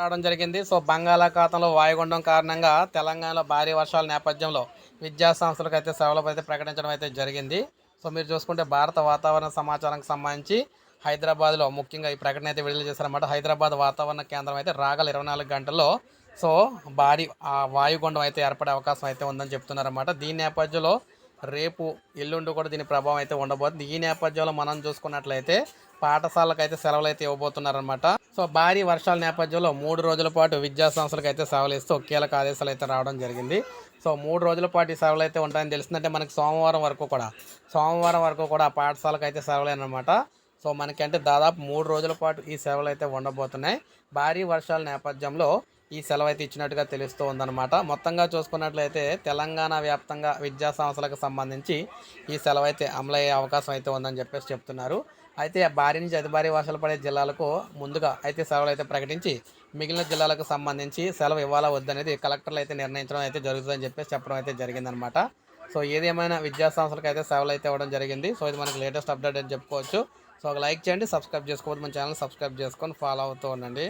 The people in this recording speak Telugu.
రావడం జరిగింది. సో బంగాళాఖాతంలో వాయుగుండం కారణంగా తెలంగాణలో భారీ వర్షాల నేపథ్యంలో విద్యా సంస్థలకు అయితే సెలవులు అయితే ప్రకటించడం అయితే జరిగింది. సో మీరు చూసుకుంటే భారత వాతావరణ సమాచారానికి సంబంధించి హైదరాబాద్లో ముఖ్యంగా ఈ ప్రకటన అయితే విడుదల చేశారన్నమాట. హైదరాబాద్ వాతావరణ కేంద్రం అయితే రాగల ఇరవై నాలుగు గంటల్లో సో భారీ ఆ వాయుగుండం అయితే ఏర్పడే అవకాశం అయితే ఉందని చెప్తున్నారన్నమాట. దీని నేపథ్యంలో రేపు ఎల్లుండి కూడా దీని ప్రభావం అయితే ఉండబోతుంది. ఈ నేపథ్యంలో మనం చూసుకున్నట్లయితే పాఠశాలకు అయితే సెలవులు అయితే ఇవ్వబోతున్నారనమాట సో భారీ వర్షాల నేపథ్యంలో మూడు రోజుల పాటు విద్యా సంస్థలకు అయితే సెలవులు ఇస్తూ కీలక ఆదేశాలు అయితే రావడం జరిగింది. సో మూడు రోజుల పాటు ఈ సెలవులు అయితే ఉంటాయని తెలిసిందంటే మనకి సోమవారం వరకు కూడా సోమవారం వరకు కూడా పాఠశాలకు అయితే సెలవులేనమాట సో మనకి అంటే దాదాపు మూడు రోజుల పాటు ఈ సెలవులు అయితే ఉండబోతున్నాయి. భారీ వర్షాల నేపథ్యంలో ఈ సెలవు అయితే ఇచ్చినట్టుగా తెలుస్తూ ఉందన్నమాట మొత్తంగా చూసుకున్నట్లయితే తెలంగాణ వ్యాప్తంగా విద్యా సంస్థలకు సంబంధించి ఈ సెలవు అయితే అమలయ్యే అవకాశం అయితే ఉందని చెప్పేసి చెప్తున్నారు. అయితే భారీ నుంచి అతి భారీ వర్షాలు పడే జిల్లాలకు ముందుగా అయితే సెలవులు అయితే ప్రకటించి మిగిలిన జిల్లాలకు సంబంధించి సెలవు ఇవ్వాలా వద్దనేది కలెక్టర్లు అయితే నిర్ణయించడం అయితే జరుగుతుందని చెప్పేసి చెప్పడం అయితే జరిగిందనమాట సో ఏదేమైనా విద్యా సంస్థలకు అయితే సేవలు అయితే ఇవ్వడం జరిగింది. సో ఇది మనకి లేటెస్ట్ అప్డేట్ అని చెప్పుకోవచ్చు. సో ఒక లైక్ చేయండి సబ్స్క్రైబ్ చేసుకోవద్దు. మన ఛానల్ సబ్స్క్రైబ్ చేసుకొని ఫాలో అవుతూ ఉండండి.